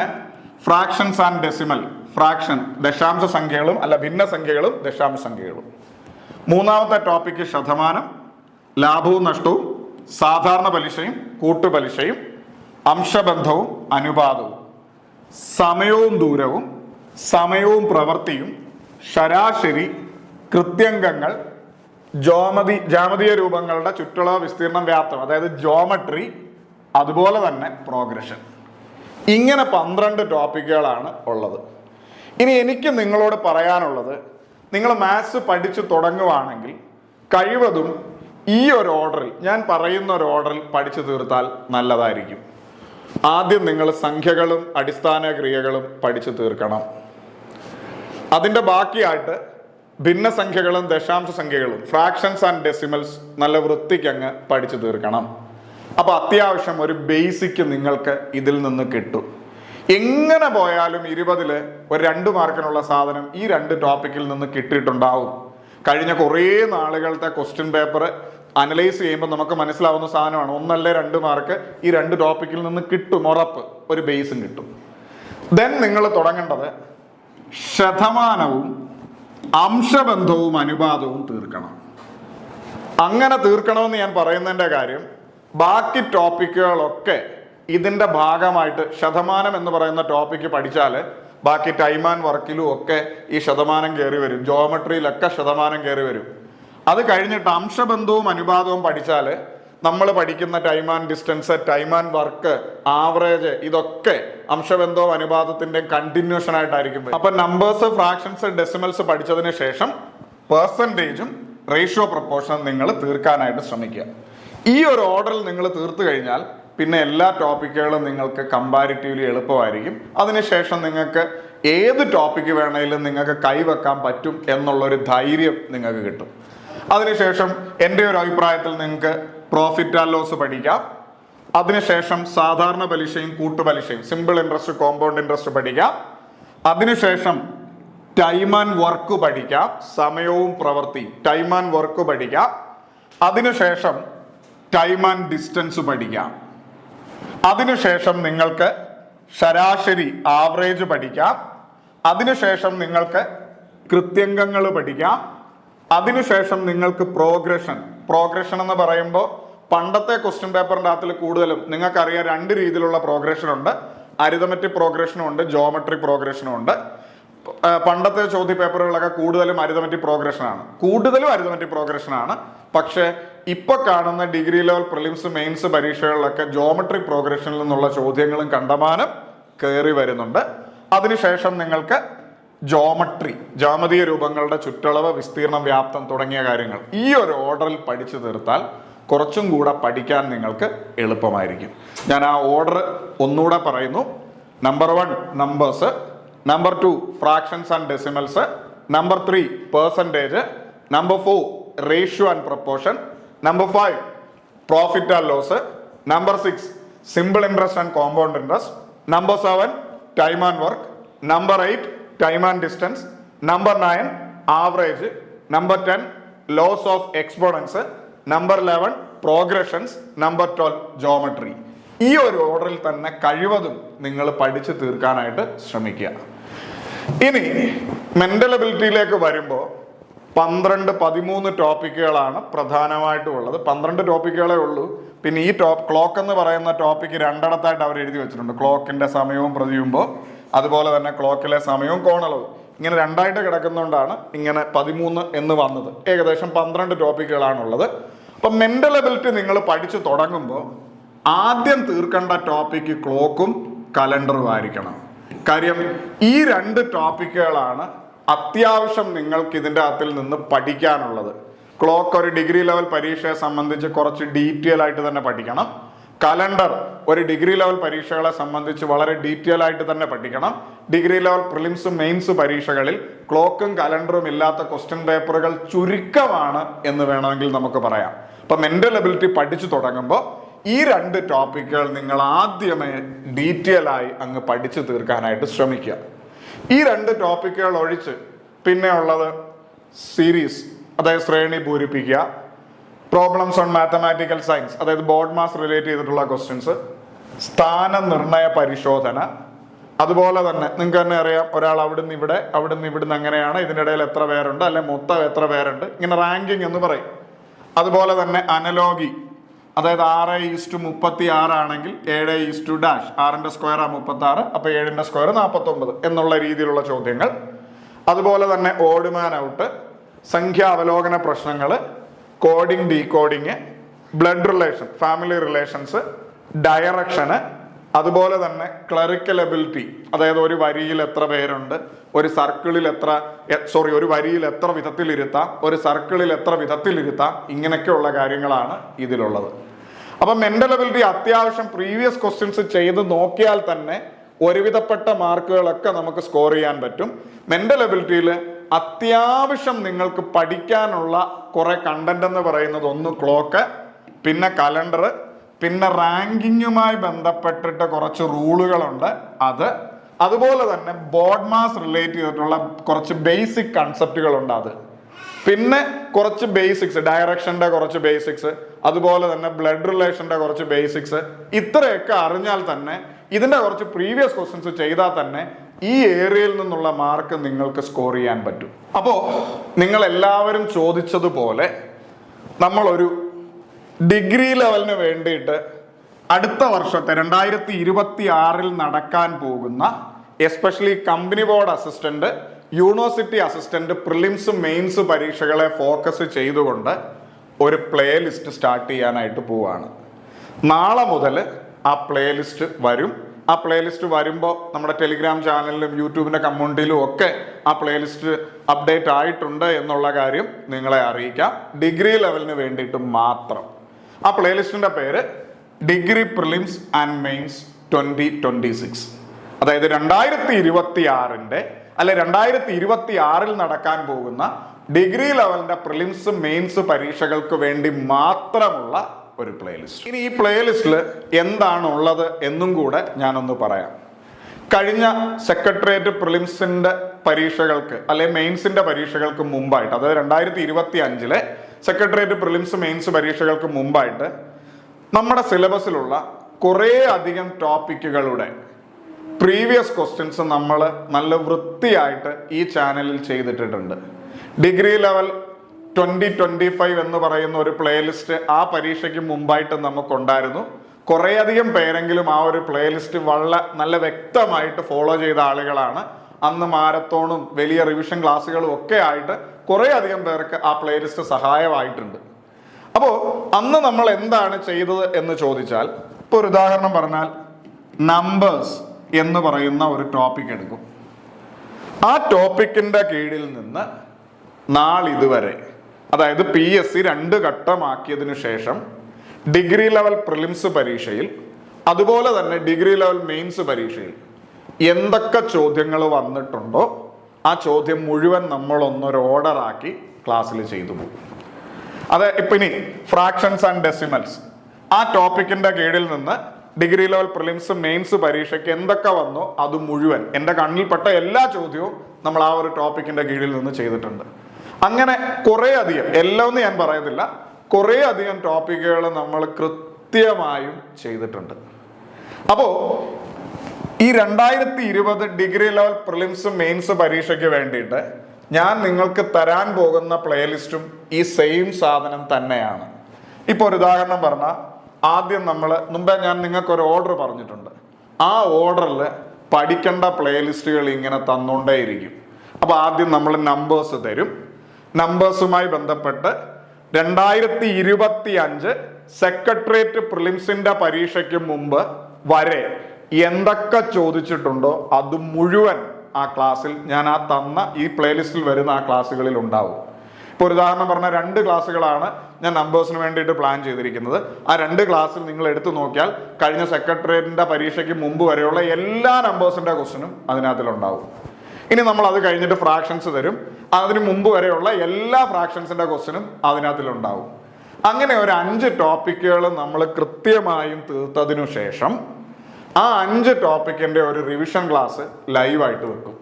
ഫ്രാക്ഷൻസ് ആൻഡ് ഡെസിമൽ ഫ്രാക്ഷൻ ദശാംശ സംഖ്യകളും അല്ല ഭിന്ന സംഖ്യകളും ദശാംശ സംഖ്യകളും. മൂന്നാമത്തെ ടോപ്പിക്ക് ശതമാനം ലാഭവും നഷ്ടവും സാധാരണ പലിശയും കൂട്ടുപലിശയും അംശബന്ധവും അനുപാതവും. സമയവും ദൂരവും സമയവും പ്രവൃത്തിയും ശരാശരി കൃത്യംഗങ്ങൾ ജോമതി ജാമതീയ രൂപങ്ങളുടെ ചുറ്റളവ് വിസ്തീർണം വ്യാപ്തം അതായത് ജോമട്രി അതുപോലെ തന്നെ പ്രോഗ്രഷൻ ഇങ്ങനെ പന്ത്രണ്ട് ടോപ്പിക്കുകളാണ് ഉള്ളത്. ഇനി എനിക്ക് നിങ്ങളോട് പറയാനുള്ളത് നിങ്ങൾ മാത്സ് പഠിച്ചു തുടങ്ങുവാണെങ്കിൽ കഴിവതും ഈ ഒരു ഓർഡറിൽ ഞാൻ പറയുന്ന ഒരു ഓർഡറിൽ പഠിച്ചു തീർത്താൽ നല്ലതായിരിക്കും. ആദ്യം നിങ്ങൾ സംഖ്യകളും അടിസ്ഥാന ക്രിയകളും പഠിച്ചു തീർക്കണം. അതിന്റെ ബാക്കിയായിട്ട് ഭിന്നസംഖ്യകളും ദശാംശ സംഖ്യകളും ഫ്രാക്ഷൻസ് ആൻഡ് ഡെസിമൽസ് നല്ല വൃത്തിക്കങ്ങ് പഠിച്ചു തീർക്കണം. അപ്പോൾ അത്യാവശ്യം ഒരു ബേസിക് നിങ്ങൾക്ക് ഇതിൽ നിന്ന് കിട്ടും. എങ്ങനെ പോയാലും ഇരുപതിൽ ഒരു രണ്ട് മാർക്കിനുള്ള സാധനം ഈ രണ്ട് ടോപ്പിക്കിൽ നിന്ന് കിട്ടിയിട്ടുണ്ടാവും. കഴിഞ്ഞ കുറേ നാളുകളത്തെ ക്വസ്റ്റ്യൻ പേപ്പർ അനലൈസ് ചെയ്യുമ്പോൾ നമുക്ക് മനസ്സിലാവുന്ന സാധനമാണ്. ഒന്നല്ലേ രണ്ട് മാർക്ക് ഈ രണ്ട് ടോപ്പിക്കിൽ നിന്ന് കിട്ടും ഉറപ്പ്. ഒരു ബേസും കിട്ടും. ദെൻ നിങ്ങൾ തുടങ്ങേണ്ടത് ശതമാനവും അംശബന്ധവും അനുപാതവും തീർക്കണം. അങ്ങനെ തീർക്കണമെന്ന് ഞാൻ പറയുന്നതിന്റെ കാര്യം ബാക്കി ടോപ്പിക്കുകളൊക്കെ ഇതിന്റെ ഭാഗമായിട്ട് ശതമാനം എന്ന് പറയുന്ന ടോപ്പിക്ക് പഠിച്ചാൽ ബാക്കി ടൈം ആൻഡ് വർക്കിലും ഒക്കെ ഈ ശതമാനം കയറി വരും. ജോമെട്രിയിലൊക്കെ ശതമാനം കയറി വരും. അത് കഴിഞ്ഞിട്ട് അംശബന്ധവും അനുപാതവും പഠിച്ചാൽ നമ്മൾ പഠിക്കുന്ന time and distance time and work average ഇതൊക്കെ അംശബന്ധവും അനുപാതത്തിന്റെയും കണ്ടിന്യൂഷൻ ആയിട്ടായിരിക്കും. അപ്പൊ നമ്പേഴ്സ് ഫ്രാക്ഷൻസ് ഡെസിമൽസ് പഠിച്ചതിന് ശേഷം പെർസെന്റേജും റേഷ്യോ പ്രപ്പോർഷനും നിങ്ങൾ തീർക്കാനായിട്ട് ശ്രമിക്കുക. ഈ ഒരു ഓർഡറിൽ നിങ്ങൾ തീർത്തു കഴിഞ്ഞാൽ പിന്നെ എല്ലാ ടോപ്പിക്കുകളും നിങ്ങൾക്ക് കമ്പാരിറ്റീവ്ലി എളുപ്പമായിരിക്കും. അതിനുശേഷം നിങ്ങൾക്ക് ഏത് ടോപ്പിക്ക് വേണമെങ്കിലും നിങ്ങൾക്ക് കൈവെക്കാൻ പറ്റും എന്നുള്ളൊരു ധൈര്യം നിങ്ങൾക്ക് കിട്ടും. അതിനുശേഷം എന്റെ ഒരു അഭിപ്രായത്തിൽ നിങ്ങൾക്ക് പ്രോഫിറ്റ് ആൻഡ് ലോസ് പഠിക്കാം. അതിനുശേഷം സാധാരണ പലിശയും കൂട്ടുപലിശയും സിമ്പിൾ ഇൻട്രസ്റ്റ് കോമ്പൗണ്ട് ഇൻട്രസ്റ്റ് പഠിക്കാം. അതിനുശേഷം ടൈം ആൻഡ് വർക്ക് പഠിക്കാം. സമയവും പ്രവൃത്തിയും ടൈം ആൻഡ് വർക്ക് പഠിക്കാം. അതിനുശേഷം ടൈം ആൻഡ് ഡിസ്റ്റൻസ് പഠിക്കാം. അതിനുശേഷം നിങ്ങൾക്ക് ശരാശരി ആവറേജ് പഠിക്കാം. അതിനുശേഷം നിങ്ങൾക്ക് കൃത്യംഗങ്ങൾ പഠിക്കാം. അതിനുശേഷം നിങ്ങൾക്ക് പ്രോഗ്രഷൻ പ്രോഗ്രഷൻ എന്ന് പറയുമ്പോൾ പണ്ടത്തെ ക്വസ്റ്റ്യൻ പേപ്പറിന്റെ അകത്തിൽ കൂടുതലും നിങ്ങൾക്കറിയാം രണ്ട് രീതിയിലുള്ള പ്രോഗ്രഷൻ ഉണ്ട്. അരിതമെറ്റിക് പ്രോഗ്രഷനും ഉണ്ട് ജോമെട്രിക് പ്രോഗ്രഷനും ഉണ്ട്. പണ്ടത്തെ ചോദ്യ പേപ്പറുകളൊക്കെ കൂടുതലും അരിതമെറ്റിക് പ്രോഗ്രഷനാണ് കൂടുതലും അരിതമെറ്റിക് പ്രോഗ്രഷനാണ് പക്ഷേ ഇപ്പൊ കാണുന്ന ഡിഗ്രി ലെവൽ പ്രിലിംസ് മെയിൻസ് പരീക്ഷകളിലൊക്കെ ജോമെട്രിക് പ്രോഗ്രഷനിൽ നിന്നുള്ള ചോദ്യങ്ങളും കണ്ടമാനം കയറി വരുന്നുണ്ട്. അതിനുശേഷം നിങ്ങൾക്ക് ജോമട്രി ജാമതീയ രൂപങ്ങളുടെ ചുറ്റളവ് വിസ്തീർണം വ്യാപ്തം തുടങ്ങിയ കാര്യങ്ങൾ. ഈ ഒരു ഓർഡറിൽ പഠിച്ചു തീർത്താൽ കുറച്ചും കൂടെ പഠിക്കാൻ നിങ്ങൾക്ക് എളുപ്പമായിരിക്കും. ഞാൻ ആ ഓർഡർ ഒന്നുകൂടെ പറയുന്നു. Number one numbers number two fractions and decimals number three percentage number four ratio and proportion number five profit and loss number six simple interest and compound interest number seven time and work number eight time and distance number nine average number ten laws of exponents number eleven progressions number twelve geometry ഈ ഒരു ഓർഡറിൽ തന്നെ കഴിവതും നിങ്ങൾ പഠിച്ചു തീർക്കാനായിട്ട് ശ്രമിക്കുക. ഇനി mental എബിലിറ്റിയിലേക്ക് വരുമ്പോൾ പന്ത്രണ്ട് പതിമൂന്ന് ടോപ്പിക്കുകളാണ് പ്രധാനമായിട്ടുള്ളത് പന്ത്രണ്ട് ടോപ്പിക്കുകളേ ഉള്ളൂ. പിന്നെ ഈ ടോപ്പ് ക്ലോക്ക് എന്ന് പറയുന്ന ടോപ്പിക്ക് രണ്ടിടത്തായിട്ട് അവർ എഴുതി വെച്ചിട്ടുണ്ട്. ക്ലോക്കിന്റെ സമയവും പ്രതിയുമ്പോൾ അതുപോലെ തന്നെ ക്ലോക്കിലെ സമയവും കോണളവും. ഇങ്ങനെ രണ്ടായിട്ട് കിടക്കുന്നതുകൊണ്ടാണ് ഇങ്ങനെ പതിമൂന്ന് എന്ന് വന്നത്. ഏകദേശം പന്ത്രണ്ട് ടോപ്പിക്കുകളാണുള്ളത്. അപ്പം മെന്റൽ എബിലിറ്റി നിങ്ങൾ പഠിച്ചു തുടങ്ങുമ്പോൾ ആദ്യം തീർക്കേണ്ട ടോപ്പിക്ക് ക്ലോക്കും കലണ്ടറും ആയിരിക്കണം. കാര്യം ഈ രണ്ട് ടോപ്പിക്കുകളാണ് അത്യാവശ്യം നിങ്ങൾക്ക് ഇതിന്റെ അകത്തിൽ നിന്ന് പഠിക്കാനുള്ളത്. ക്ലോക്ക് ഒരു ഡിഗ്രി ലെവൽ പരീക്ഷയെ സംബന്ധിച്ച് കുറച്ച് ഡീറ്റെയിൽ ആയിട്ട് തന്നെ പഠിക്കണം. കലണ്ടർ ഒരു ഡിഗ്രി ലെവൽ പരീക്ഷകളെ സംബന്ധിച്ച് വളരെ ഡീറ്റെയിൽ ആയിട്ട് തന്നെ പഠിക്കണം. ഡിഗ്രി ലെവൽ പ്രിലിംസും മെയിൻസ് പരീക്ഷകളിൽ ക്ലോക്കും കലണ്ടറും ഇല്ലാത്ത ക്വസ്റ്റ്യൻ പേപ്പറുകൾ ചുരുക്കമാണ് എന്ന് വേണമെങ്കിൽ നമുക്ക് പറയാം. അപ്പൊ മെന്റൽ എബിലിറ്റി പഠിച്ചു തുടങ്ങുമ്പോൾ ഈ രണ്ട് ടോപ്പിക്കുകൾ നിങ്ങൾ ആദ്യമേ ഡീറ്റെയിൽ ആയി അങ്ങ് പഠിച്ചു തീർക്കാനായിട്ട് ശ്രമിക്കുക. ഈ രണ്ട് ടോപ്പിക്കുകൾ ഒഴിച്ച് പിന്നെ ഉള്ളത് സീരീസ് അതായത് ശ്രേണി പൂരിപ്പിക്കുക പ്രോബ്ലംസ് ഓൺ മാത്തമാറ്റിക്കൽ സയൻസ് അതായത് ബോർഡ് മാസ് റിലേറ്റ് ചെയ്തിട്ടുള്ള ക്വസ്റ്റ്യൻസ് സ്ഥാന നിർണയ പരിശോധന. അതുപോലെ തന്നെ നിങ്ങൾക്ക് തന്നെ അറിയാം ഒരാൾ അവിടുന്ന് ഇവിടെ അവിടുന്ന് ഇവിടുന്ന് അങ്ങനെയാണ് ഇതിന്റെ ഇടയിൽ എത്ര പേരുണ്ട് അല്ലെ മൊത്തം എത്ര പേരുണ്ട് ഇങ്ങനെ റാങ്കിങ് എന്ന് പറയും. അതുപോലെ തന്നെ അനലോഗി അതായത് ആറ് ഈസ്റ്റു മുപ്പത്തി ആറാണെങ്കിൽ ഏഴ് ഈസ്റ്റു ഡാഷ്. ആറിന്റെ സ്ക്വയർ ആ മുപ്പത്തി ആറ് അപ്പോൾ ഏഴിന്റെ സ്ക്വയർ നാൽപ്പത്തി ഒമ്പത് എന്നുള്ള രീതിയിലുള്ള ചോദ്യങ്ങൾ. അതുപോലെ തന്നെ ഓടുമാൻ ഔട്ട് സംഖ്യാ അവലോകന പ്രശ്നങ്ങൾ coding decoding blood relation family relations direction അതുപോലെ തന്നെ ക്ലറിക്കൽ എബിലിറ്റി അതായത് ഒരു വരിയിൽ എത്ര പേരുണ്ട് ഒരു സർക്കിളിൽ എത്ര സോറി ഒരു വരിയിൽ എത്ര വിധത്തിൽ ഇരുത്താം ഒരു സർക്കിളിൽ എത്ര വിധത്തിൽ ഇരുത്താം ഇങ്ങനെയൊക്കെയുള്ള കാര്യങ്ങളാണ് ഇതിലുള്ളത്. അപ്പം മെന്റൽ എബിലിറ്റി അത്യാവശ്യം പ്രീവിയസ് ക്വസ്റ്റ്യൻസ് ചെയ്ത് നോക്കിയാൽ തന്നെ ഒരുവിധപ്പെട്ട മാർക്കുകളൊക്കെ നമുക്ക് സ്കോർ ചെയ്യാൻ പറ്റും. മെന്റൽ എബിലിറ്റിയിൽ അത്യാവശ്യം നിങ്ങൾക്ക് പഠിക്കാനുള്ള കുറെ കണ്ടന്റ് എന്ന് പറയുന്നത് ഒന്ന് ക്ലോക്ക് പിന്നെ കലണ്ടർ പിന്നെ റാങ്കിങ്ങുമായി ബന്ധപ്പെട്ടിട്ട് കുറച്ച് റൂളുകളുണ്ട് അത്. അതുപോലെ തന്നെ ബോർഡ് മാസ് റിലേറ്റ് ചെയ്തിട്ടുള്ള കുറച്ച് ബേസിക് കൺസെപ്റ്റുകളുണ്ട് അത്. പിന്നെ കുറച്ച് ബേസിക്സ് ഡയറക്ഷന്റെ കുറച്ച് ബേസിക്സ് അതുപോലെ തന്നെ ബ്ലഡ് റിലേഷന്റെ കുറച്ച് ബേസിക്സ് ഇത്രയൊക്കെ അറിഞ്ഞാൽ തന്നെ ഇതിന്റെ കുറച്ച് പ്രീവിയസ് ക്വസ്റ്റ്യൻസ് ചെയ്താൽ തന്നെ ഈ ഏരിയയിൽ നിന്നുള്ള മാർക്ക് നിങ്ങൾക്ക് സ്കോർ ചെയ്യാൻ പറ്റും. അപ്പോൾ നിങ്ങൾ എല്ലാവരും ചോദിച്ചതുപോലെ നമ്മളൊരു ഡിഗ്രി ലെവലിന് വേണ്ടിയിട്ട് അടുത്ത വർഷത്തെ രണ്ടായിരത്തി ഇരുപത്തി ആറിൽ നടക്കാൻ പോകുന്ന especially company board assistant university assistant prelims mains പരീക്ഷകളെ focus ചെയ്തുകൊണ്ട് ഒരു പ്ലേ ലിസ്റ്റ് സ്റ്റാർട്ട് ചെയ്യാനായിട്ട് പോവാണ്. നാളെ മുതൽ ആ പ്ലേ ലിസ്റ്റ് വരും. ആ പ്ലേലിസ്റ്റ് വരുമ്പോൾ നമ്മുടെ ടെലിഗ്രാം ചാനലിലും യൂട്യൂബിന്റെ കമ്മ്യൂണിറ്റിയിലും ഒക്കെ ആ പ്ലേലിസ്റ്റ് അപ്ഡേറ്റ് ആയിട്ടുണ്ട് എന്നുള്ള കാര്യം നിങ്ങളെ അറിയിക്കാം. ഡിഗ്രി ലെവലിന് വേണ്ടിയിട്ട് മാത്രം. ആ പ്ലേ ലിസ്റ്റിന്റെ പേര് degree prelims and mains twenty twenty six അതായത് രണ്ടായിരത്തി ഇരുപത്തി ആറിന്റെ അല്ലെ രണ്ടായിരത്തി ഇരുപത്തി ആറിൽ നടക്കാൻ പോകുന്ന ഡിഗ്രി ലെവലിന്റെ പ്രിലിംസ് മെയിൻസ് പരീക്ഷകൾക്ക് വേണ്ടി മാത്രമുള്ള ഒരു പ്ലേലിസ്റ്റ് ഇനി ഈ പ്ലേലിസ്റ്റിൽ എന്താണ് ഉള്ളത് എന്നും കൂടെ ഞാനൊന്ന് പറയാം. കഴിഞ്ഞ സെക്രട്ടേറിയറ്റ് പ്രിലിംസിന്റെ പരീക്ഷകൾക്ക് അല്ലെ മെയിൻസിന്റെ പരീക്ഷകൾക്ക് മുമ്പായിട്ട് അതായത് രണ്ടായിരത്തി ഇരുപത്തി അഞ്ചിലെ സെക്രട്ടേറിയറ്റ് പ്രിലിംസ് മെയിൻസ് പരീക്ഷകൾക്ക് മുമ്പായിട്ട് നമ്മുടെ സിലബസിലുള്ള കുറേ അധികം ടോപ്പിക്കുകളുടെ പ്രീവിയസ് ക്വസ്റ്റ്യൻസ് നമ്മൾ നല്ല വൃത്തിയായിട്ട് ഈ ചാനലിൽ ചെയ്തിട്ടിട്ടുണ്ട്. Degree level twenty twenty five എന്ന് പറയുന്ന ഒരു പ്ലേലിസ്റ്റ് ആ പരീക്ഷയ്ക്ക് മുമ്പായിട്ട് നമുക്കുണ്ടായിരുന്നു. കുറേയധികം പേരെങ്കിലും ആ ഒരു പ്ലേലിസ്റ്റ് വളരെ നല്ല വ്യക്തമായിട്ട് ഫോളോ ചെയ്ത ആളുകളാണ്. അന്ന് മാരത്തോണും വലിയ റിവിഷൻ ക്ലാസ്സുകളും ഒക്കെ ആയിട്ട് കുറേ അധികം പേർക്ക് ആ പ്ലേലിസ്റ്റ് സഹായമായിട്ടുണ്ട്. അപ്പോൾ അന്ന് നമ്മൾ എന്താണ് ചെയ്തത് എന്ന് ചോദിച്ചാൽ ഇപ്പോൾ ഒരു ഉദാഹരണം പറഞ്ഞാൽ നമ്പേഴ്സ് എന്ന് പറയുന്ന ഒരു ടോപ്പിക് എടുക്കും. ആ ടോപ്പിക്കിന്റെ കീഴിൽ നിന്ന് നാളിതുവരെ അതായത് പി എസ് സി രണ്ട് ഘട്ടമാക്കിയതിനു ശേഷം ഡിഗ്രി ലെവൽ പ്രിലിംസ് പരീക്ഷയിൽ അതുപോലെ തന്നെ ഡിഗ്രി ലെവൽ മെയിൻസ് പരീക്ഷയിൽ എന്തൊക്കെ ചോദ്യങ്ങൾ വന്നിട്ടുണ്ടോ ആ ചോദ്യം മുഴുവൻ നമ്മളൊന്നൊരു ഓർഡറാക്കി ക്ലാസ്സിൽ ചെയ്തു പോകും. അത് ഇപ്പം ഇനി ഫ്രാക്ഷൻസ് ആൻഡ് ഡെസിമൽസ് ആ ടോപ്പിക്കിന്റെ കീഴിൽ നിന്ന് ഡിഗ്രി ലെവൽ പ്രിലിംസ് മെയിൻസ് പരീക്ഷയ്ക്ക് എന്തൊക്കെ വന്നോ അത് മുഴുവൻ എന്റെ കണ്ണിൽപ്പെട്ട എല്ലാ ചോദ്യവും നമ്മൾ ആ ഒരു ടോപ്പിക്കിന്റെ കീഴിൽ നിന്ന് ചെയ്തിട്ടുണ്ട്. അങ്ങനെ കുറേ അധികം എല്ലാം ഒന്നും ഞാൻ പറയുന്നില്ല. കുറേ അധികം ടോപ്പിക്കുകൾ നമ്മൾ കൃത്യമായും ചെയ്തിട്ടുണ്ട്. അപ്പോൾ ഈ രണ്ടായിരത്തി ഇരുപത് ഡിഗ്രി ലെവൽ പ്രിലിംസ് മെയിൻസ് പരീക്ഷയ്ക്ക് വേണ്ടിയിട്ട് ഞാൻ നിങ്ങൾക്ക് തരാൻ പോകുന്ന പ്ലേലിസ്റ്റും ഈ സെയിം സാധനം തന്നെയാണ്. ഇപ്പോൾ ഒരു ഉദാഹരണം പറഞ്ഞാൽ ആദ്യം നമ്മൾ മുമ്പേ ഞാൻ നിങ്ങൾക്ക് ഒരു ഓർഡർ പറഞ്ഞിട്ടുണ്ട്. ആ ഓർഡറിൽ പഠിക്കേണ്ട പ്ലേലിസ്റ്റുകൾ ഇങ്ങനെ തന്നുകൊണ്ടേയിരിക്കും അപ്പോൾ ആദ്യം നമ്മൾ നമ്പേഴ്സ് തരും. നമ്പേഴ്സുമായി ബന്ധപ്പെട്ട് രണ്ടായിരത്തി ഇരുപത്തി അഞ്ച് സെക്രട്ടേറിയറ്റ് പ്രിലിംസിന്റെ പരീക്ഷയ്ക്ക് മുമ്പ് വരെ എന്തൊക്കെ ചോദിച്ചിട്ടുണ്ടോ അത് മുഴുവൻ ആ ക്ലാസ്സിൽ ഞാൻ ആ തന്ന ഈ പ്ലേലിസ്റ്റിൽ വരുന്ന ആ ക്ലാസ്സുകളിൽ ഉണ്ടാവും. ഇപ്പോൾ ഉദാഹരണം പറഞ്ഞ രണ്ട് ക്ലാസ്സുകളാണ് ഞാൻ നമ്പേഴ്സിന് വേണ്ടിയിട്ട് പ്ലാൻ ചെയ്തിരിക്കുന്നത്. ആ രണ്ട് ക്ലാസ്സിൽ നിങ്ങൾ എടുത്തു നോക്കിയാൽ കഴിഞ്ഞ സെക്രട്ടേറിയറ്റിന്റെ പരീക്ഷയ്ക്ക് മുമ്പ് വരെയുള്ള എല്ലാ നമ്പേഴ്സിന്റെ ക്വസ്റ്റനും അതിനകത്തിലുണ്ടാവും. ഇനി നമ്മൾ അത് കഴിഞ്ഞിട്ട് ഫ്രാക്ഷൻസ് തരും. അതിന് മുമ്പ് വരെയുള്ള എല്ലാ ഫ്രാക്ഷൻസിന്റെ ക്വസ്റ്റനും അതിനകത്തിലുണ്ടാവും. അങ്ങനെ ഒരു അഞ്ച് ടോപ്പിക്കുകൾ നമ്മൾ കൃത്യമായും തീർത്തതിനു ശേഷം ആ അഞ്ച് ടോപ്പിക്കിന്റെ ഒരു റിവിഷൻ ക്ലാസ് ലൈവായിട്ട് വെക്കും.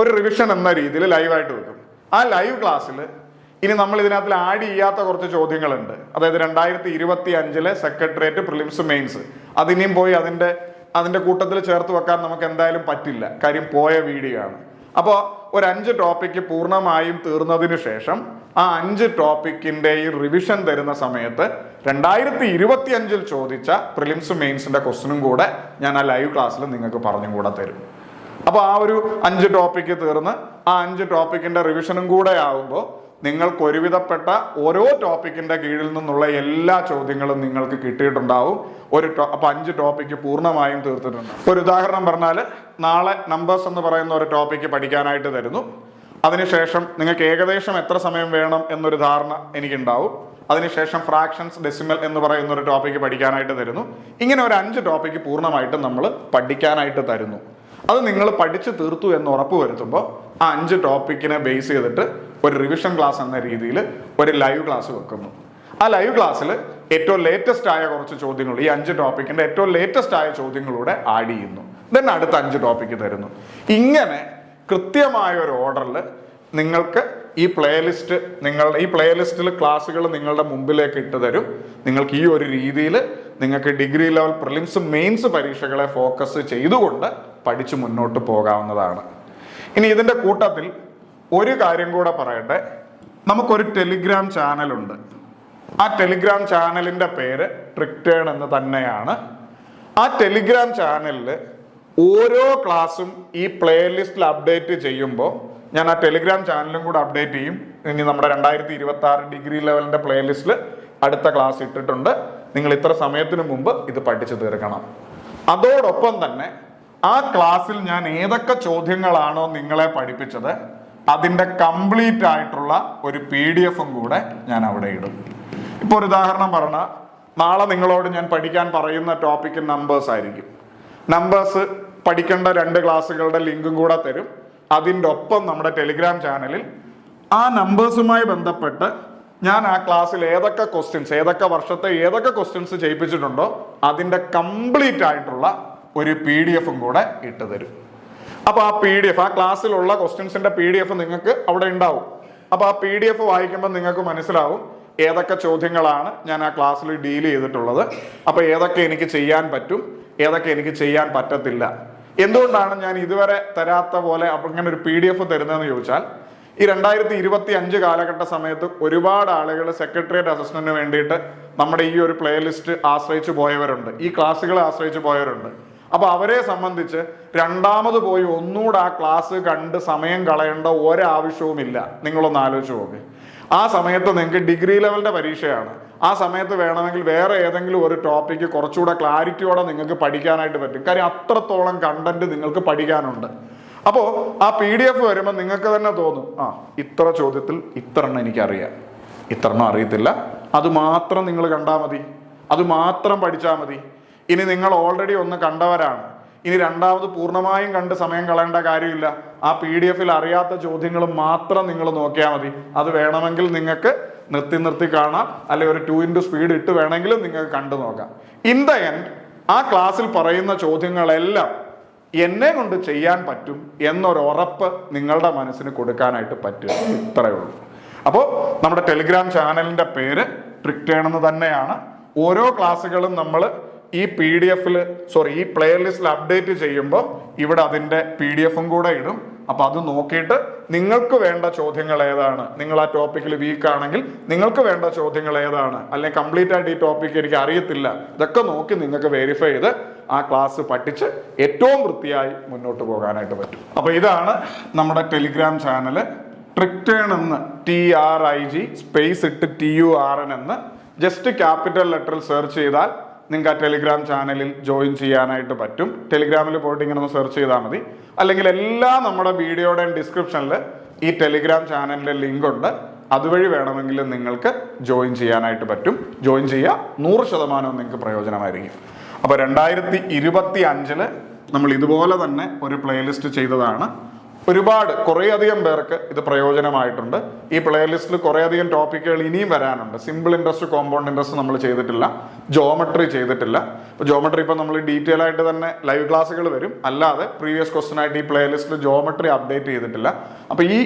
ഒരു റിവിഷൻ എന്ന രീതിയിൽ ലൈവായിട്ട് വെക്കും. ആ ലൈവ് ക്ലാസ്സിൽ ഇനി നമ്മൾ ഇതിനകത്തിൽ ആഡ് ചെയ്യാത്ത കുറച്ച് ചോദ്യങ്ങളുണ്ട്. അതായത് രണ്ടായിരത്തി ഇരുപത്തി അഞ്ചിലെ സെക്രട്ടേറിയറ്റ് പ്രിലിംസ് മെയിൻസ് അതിനെയും പോയി അതിന്റെ അതിന്റെ കൂട്ടത്തിൽ ചേർത്ത് വെക്കാൻ നമുക്ക് എന്തായാലും പറ്റില്ല. കാര്യം പോയ വീഡിയോ ആണ്. അപ്പോൾ ഒരു അഞ്ച് ടോപ്പിക്ക് പൂർണമായും തീർന്നതിന് ശേഷം ആ അഞ്ച് ടോപ്പിക്കിന്റെ ഈ റിവിഷൻ തരുന്ന സമയത്ത് രണ്ടായിരത്തി ഇരുപത്തി അഞ്ചിൽ ചോദിച്ച പ്രിലിംസ് മെയിൻസിന്റെ ക്വസ്റ്റനും കൂടെ ഞാൻ ആ ലൈവ് ക്ലാസ്സിൽ നിങ്ങൾക്ക് പറഞ്ഞും കൂടെ തരും. അപ്പോൾ ആ ഒരു അഞ്ച് ടോപ്പിക്ക് തീർന്ന് ആ അഞ്ച് ടോപ്പിക്കിന്റെ റിവിഷനും കൂടെ ആവുമ്പോൾ നിങ്ങൾക്ക് ഒരുവിധപ്പെട്ട ഓരോ ടോപ്പിക്കിന്റെ കീഴിൽ നിന്നുള്ള എല്ലാ ചോദ്യങ്ങളും നിങ്ങൾക്ക് കിട്ടിയിട്ടുണ്ടാവും. ഒരു അപ്പൊ അഞ്ച് ടോപ്പിക്ക് പൂർണമായും തീർത്തിട്ടുണ്ട്. ഒരു ഉദാഹരണം പറഞ്ഞാൽ നാളെ നമ്പേഴ്സ് എന്ന് പറയുന്ന ഒരു ടോപ്പിക്ക് പഠിക്കാനായിട്ട് തരുന്നു. അതിനുശേഷം നിങ്ങൾക്ക് ഏകദേശം എത്ര സമയം വേണം എന്നൊരു ധാരണ എനിക്കുണ്ടാവും. അതിനുശേഷം ഫ്രാക്ഷൻസ് ഡെസിമൽ എന്ന് പറയുന്ന ഒരു ടോപ്പിക്ക് പഠിക്കാനായിട്ട് തരുന്നു. ഇങ്ങനെ ഒരു അഞ്ച് ടോപ്പിക്ക് പൂർണമായിട്ടും നമ്മൾ പഠിക്കാനായിട്ട് തരുന്നു. അത് നിങ്ങൾ പഠിച്ചു തീർത്തു എന്ന് ഉറപ്പ് വരുത്തുമ്പോൾ ആ അഞ്ച് ടോപ്പിക്കിനെ ബേസ് ചെയ്തിട്ട് ഒരു റിവിഷൻ ക്ലാസ് എന്ന രീതിയിൽ ഒരു ലൈവ് ക്ലാസ് വെക്കുന്നു. ആ ലൈവ് ക്ലാസ്സിൽ ഏറ്റവും ലേറ്റസ്റ്റ് ആയ കുറച്ച് ചോദ്യങ്ങൾ ഈ അഞ്ച് ടോപ്പിക്കിന്റെ ഏറ്റവും ലേറ്റസ്റ്റ് ആയ ചോദ്യങ്ങളൂടെ ആഡ് ചെയ്യുന്നു. ദെൻ അടുത്ത അഞ്ച് ടോപ്പിക്ക് തരുന്നു. ഇങ്ങനെ കൃത്യമായ ഒരു ഓർഡറിൽ നിങ്ങൾക്ക് ഈ പ്ലേലിസ്റ്റ് നിങ്ങളുടെ ഈ പ്ലേലിസ്റ്റിൽ ക്ലാസ്സുകൾ നിങ്ങളുടെ മുമ്പിലേക്ക് ഇട്ട് തരും. നിങ്ങൾക്ക് ഈ ഒരു രീതിയിൽ നിങ്ങൾക്ക് ഡിഗ്രി ലെവൽ പ്രിലിംസ് മെയിൻസ് പരീക്ഷകളെ ഫോക്കസ് ചെയ്തുകൊണ്ട് പഠിച്ചു മുന്നോട്ട് പോകാവുന്നതാണ്. ഇനി ഇതിന്റെ കൂട്ടത്തിൽ ഒരു കാര്യം കൂടെ പറയട്ടെ. നമുക്കൊരു ടെലിഗ്രാം ചാനലുണ്ട്. ആ ടെലിഗ്രാം ചാനലിന്റെ പേര് ട്രിക്ടേൺ എന്ന് തന്നെയാണ്. ആ ടെലിഗ്രാം ചാനലിൽ ഓരോ ക്ലാസ്സും ഈ പ്ലേലിസ്റ്റിൽ അപ്ഡേറ്റ് ചെയ്യുമ്പോൾ ഞാൻ ആ ടെലിഗ്രാം ചാനലും കൂടെ അപ്ഡേറ്റ് ചെയ്യും. ഇനി നമ്മുടെ രണ്ടായിരത്തി ഇരുപത്തി ആറ് ഡിഗ്രി ലെവലിന്റെ പ്ലേലിസ്റ്റിൽ അടുത്ത ക്ലാസ് ഇട്ടിട്ടുണ്ട്. നിങ്ങൾ ഇത്ര സമയത്തിന് മുമ്പ് ഇത് പഠിച്ചു തീർക്കണം. അതോടൊപ്പം തന്നെ ആ ക്ലാസ്സിൽ ഞാൻ ഏതൊക്കെ ചോദ്യങ്ങളാണോ നിങ്ങളെ പഠിപ്പിച്ചത് അതിന്റെ കംപ്ലീറ്റ് ആയിട്ടുള്ള ഒരു പി ഡി എഫും കൂടെ ഞാൻ അവിടെ ഇടും. ഇപ്പോൾ ഒരു ഉദാഹരണം പറഞ്ഞാൽ നാളെ നിങ്ങളോട് ഞാൻ പഠിക്കാൻ പറയുന്ന ടോപ്പിക്ക് നമ്പേഴ്സ് ആയിരിക്കും. നമ്പേഴ്സ് പഠിക്കേണ്ട രണ്ട് ക്ലാസ്സുകളുടെ ലിങ്കും കൂടെ തരും. അതിന്റെ ഒപ്പം നമ്മുടെ ടെലിഗ്രാം ചാനലിൽ ആ നമ്പേഴ്സുമായി ബന്ധപ്പെട്ട് ഞാൻ ആ ക്ലാസ്സിൽ ഏതൊക്കെ ക്വസ്റ്റ്യൻസ് ഏതൊക്കെ വർഷത്തെ ഏതൊക്കെ ക്വസ്റ്റ്യൻസ് ചെയ്യിപ്പിച്ചിട്ടുണ്ടോ അതിന്റെ കംപ്ലീറ്റ് ആയിട്ടുള്ള ഒരു പി ഡി എഫും കൂടെ ഇട്ട് തരും. അപ്പോൾ ആ പി ഡി എഫ് ആ ക്ലാസ്സിലുള്ള ക്വസ്റ്റ്യൻസിന്റെ പി ഡി എഫ് നിങ്ങൾക്ക് അവിടെ ഉണ്ടാവും. അപ്പോൾ ആ പി ഡി എഫ് വായിക്കുമ്പോൾ നിങ്ങൾക്ക് മനസ്സിലാവും ഏതൊക്കെ ചോദ്യങ്ങളാണ് ഞാൻ ആ ക്ലാസ്സിൽ ഡീൽ ചെയ്തിട്ടുള്ളത്. അപ്പോൾ ഏതൊക്കെ എനിക്ക് ചെയ്യാൻ പറ്റും ഏതൊക്കെ എനിക്ക് ചെയ്യാൻ പറ്റത്തില്ല. എന്തുകൊണ്ടാണ് ഞാൻ ഇതുവരെ തരാത്ത പോലെ അപ്പം ഇങ്ങനെ ഒരു പി ഡി എഫ് തരുന്നതെന്ന് ചോദിച്ചാൽ ഈ രണ്ടായിരത്തി ഇരുപത്തി അഞ്ച് കാലഘട്ട സമയത്ത് ഒരുപാട് ആളുകൾ സെക്രട്ടേറിയറ്റ് അസിസ്റ്റന്റിന് വേണ്ടിയിട്ട് നമ്മുടെ ഈ ഒരു പ്ലേലിസ്റ്റ് ആശ്രയിച്ച് പോയവരുണ്ട്. ഈ ക്ലാസ്സുകളെ ആശ്രയിച്ച് പോയവരുണ്ട്. അപ്പൊ അവരെ സംബന്ധിച്ച് രണ്ടാമത് പോയി ഒന്നുകൂടെ ആ ക്ലാസ് കണ്ട് സമയം കളയേണ്ട ഒരാവശ്യവുമില്ല. നിങ്ങളൊന്ന് ആലോചിച്ച് നോക്കി. ആ സമയത്ത് നിങ്ങൾക്ക് ഡിഗ്രി ലെവലിന്റെ പരീക്ഷയാണ്. ആ സമയത്ത് വേണമെങ്കിൽ വേറെ ഏതെങ്കിലും ഒരു ടോപ്പിക്ക് കുറച്ചുകൂടെ ക്ലാരിറ്റിയോടെ നിങ്ങൾക്ക് പഠിക്കാനായിട്ട് പറ്റും. കാര്യം അത്രത്തോളം കണ്ടന്റ് നിങ്ങൾക്ക് പഠിക്കാനുണ്ട്. അപ്പോൾ ആ പി ഡി എഫ് വരുമ്പോൾ നിങ്ങൾക്ക് തന്നെ തോന്നും ആ ഇത്ര ചോദ്യത്തിൽ ഇത്ര എണ്ണം എനിക്കറിയാം. ഇത്ര എണ്ണം അറിയത്തില്ല. അത് മാത്രം നിങ്ങൾ കണ്ടാൽ മതി. അത് മാത്രം പഠിച്ചാൽ മതി. ഇനി നിങ്ങൾ ഓൾറെഡി ഒന്ന് കണ്ടവരാണ്. ഇനി രണ്ടാമത് പൂർണമായും കണ്ട് സമയം കളയേണ്ട കാര്യമില്ല. ആ പി ഡി എഫിൽ അറിയാത്ത ചോദ്യങ്ങൾ മാത്രം നിങ്ങൾ നോക്കിയാൽ മതി. അത് വേണമെങ്കിൽ നിങ്ങൾക്ക് നിർത്തി നിർത്തി കാണാം. അല്ലെങ്കിൽ ഒരു ടു ഇന്റു സ്പീഡ് ഇട്ട് വേണമെങ്കിലും നിങ്ങൾക്ക് കണ്ടു നോക്കാം. ഇൻ ദ എൻഡ് ആ ക്ലാസ്സിൽ പറയുന്ന ചോദ്യങ്ങളെല്ലാം എന്നെ കൊണ്ട് ചെയ്യാൻ പറ്റും എന്നൊരു ഉറപ്പ് നിങ്ങളുടെ മനസ്സിന് കൊടുക്കാനായിട്ട് പറ്റും. ഇത്രയേ ഉള്ളൂ. അപ്പോൾ നമ്മുടെ ടെലിഗ്രാം ചാനലിന്റെ പേര് ട്രിക്ടേൺ എന്ന് തന്നെയാണ്. ഓരോ ക്ലാസ്സുകളും നമ്മൾ ഈ പി ഡി എഫിൽ സോറി ഈ പ്ലേലിസ്റ്റിൽ അപ്ഡേറ്റ് ചെയ്യുമ്പോൾ ഇവിടെ അതിന്റെ പി ഡി എഫും കൂടെ ഇടും. അപ്പോൾ അത് നോക്കിയിട്ട് നിങ്ങൾക്ക് വേണ്ട ചോദ്യങ്ങൾ ഏതാണ്? നിങ്ങൾ ആ ടോപ്പിക്കിൽ വീക്ക് ആണെങ്കിൽ നിങ്ങൾക്ക് വേണ്ട ചോദ്യങ്ങൾ ഏതാണ്? അല്ലെങ്കിൽ കംപ്ലീറ്റ് ആയിട്ട് ഈ ടോപ്പിക്ക് എനിക്ക് അറിയത്തില്ല. ഇതൊക്കെ നോക്കി നിങ്ങൾക്ക് വെരിഫൈ ചെയ്ത് ആ ക്ലാസ് പഠിച്ച് ഏറ്റവും വൃത്തിയായി മുന്നോട്ട് പോകാനായിട്ട് പറ്റും. അപ്പോൾ ഇതാണ് നമ്മുടെ ടെലിഗ്രാം ചാനൽ ട്രിക്ടേൺ എന്ന് T R I G space ഇട്ട് ടി യു ആർ എൻ എന്ന് ജസ്റ്റ് ക്യാപിറ്റൽ ലെറ്ററിൽ സെർച്ച് ചെയ്താൽ നിങ്ങൾക്ക് ആ ടെലിഗ്രാം ചാനലിൽ ജോയിൻ ചെയ്യാനായിട്ട് പറ്റും. ടെലിഗ്രാമിൽ പോയിട്ട് ഇങ്ങനെ ഒന്ന് സെർച്ച് ചെയ്താൽ മതി. അല്ലെങ്കിൽ എല്ലാ നമ്മുടെ വീഡിയോയുടെയും ഡിസ്ക്രിപ്ഷനിൽ ഈ ടെലിഗ്രാം ചാനലിന്റെ ലിങ്ക് ഉണ്ട്. അതുവഴി വേണമെങ്കിൽ നിങ്ങൾക്ക് ജോയിൻ ചെയ്യാനായിട്ട് പറ്റും. ജോയിൻ ചെയ്യുക നൂറ് ശതമാനവും നിങ്ങൾക്ക് പ്രയോജനമായിരിക്കും. അപ്പോൾ രണ്ടായിരത്തി ഇരുപത്തി അഞ്ചിൽ നമ്മൾ ഇതുപോലെ തന്നെ ഒരു പ്ലേലിസ്റ്റ് ചെയ്തതാണ്. ഒരുപാട് കുറേയധികം പേർക്ക് ഇത് പ്രയോജനമായിട്ടുണ്ട്. ഈ പ്ലേലിസ്റ്റിൽ കുറേയധികം ടോപ്പിക്കുകൾ ഇനിയും വരാനുണ്ട്. സിമ്പിൾ ഇൻട്രസ്റ്റ് കോമ്പൗണ്ട് ഇൻട്രസ്റ്റ് നമ്മൾ ചെയ്തിട്ടില്ല. ജോമെട്രി ചെയ്തിട്ടില്ല. ഇപ്പോൾ ജോമെട്രി ഇപ്പോൾ നമ്മൾ ഡീറ്റെയിൽ ആയിട്ട് തന്നെ ലൈവ് ക്ലാസ്സുകൾ വരും. അല്ലാതെ പ്രീവിയസ് ക്വസ്റ്റൻ ആയിട്ട് ഈ പ്ലേലിസ്റ്റിൽ ജോമെട്രി അപ്ഡേറ്റ് ചെയ്തിട്ടില്ല. അപ്പോൾ ഈ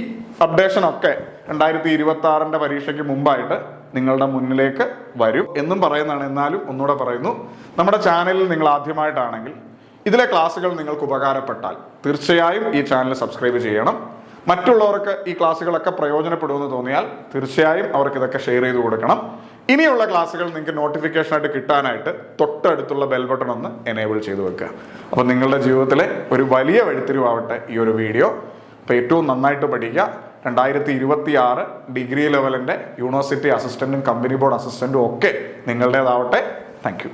അപ്ഡേഷൻ ഒക്കെ രണ്ടായിരത്തി ഇരുപത്തി ആറിന്റെ പരീക്ഷയ്ക്ക് മുമ്പായിട്ട് നിങ്ങളുടെ മുന്നിലേക്ക് വരും എന്നും പറയുന്നതാണ്. എന്നാലും ഒന്നുകൂടെ പറയുന്നു. നമ്മുടെ ചാനലിൽ നിങ്ങൾ ആദ്യമായിട്ടാണെങ്കിൽ ഇതിലെ ക്ലാസ്സുകൾ നിങ്ങൾക്ക് ഉപകാരപ്പെട്ടാൽ തീർച്ചയായും ഈ ചാനൽ സബ്സ്ക്രൈബ് ചെയ്യണം. മറ്റുള്ളവർക്ക് ഈ ക്ലാസ്സുകളൊക്കെ പ്രയോജനപ്പെടുമെന്ന് തോന്നിയാൽ തീർച്ചയായും അവർക്ക് ഇതൊക്കെ ഷെയർ ചെയ്ത് കൊടുക്കണം. ഇനിയുള്ള ക്ലാസ്സുകൾ നിങ്ങൾക്ക് നോട്ടിഫിക്കേഷൻ ആയിട്ട് കിട്ടാനായിട്ട് തൊട്ടടുത്തുള്ള ബെൽ ബട്ടൺ ഒന്ന് എനേബിൾ ചെയ്ത് വെക്കുക. അപ്പോൾ നിങ്ങളുടെ ജീവിതത്തിലെ ഒരു വലിയ വഴിത്തിരിവാവട്ടെ ഈ ഒരു വീഡിയോ അപ്പോൾ ഏറ്റവും നന്നായിട്ട് പഠിക്കുക. രണ്ടായിരത്തി ഇരുപത്തി ആറ് ഡിഗ്രി ലെവലിന്റെ യൂണിവേഴ്സിറ്റി അസിസ്റ്റന്റും കമ്പനി ബോർഡ് അസിസ്റ്റന്റും ഒക്കെ നിങ്ങളുടേതാവട്ടെ. താങ്ക്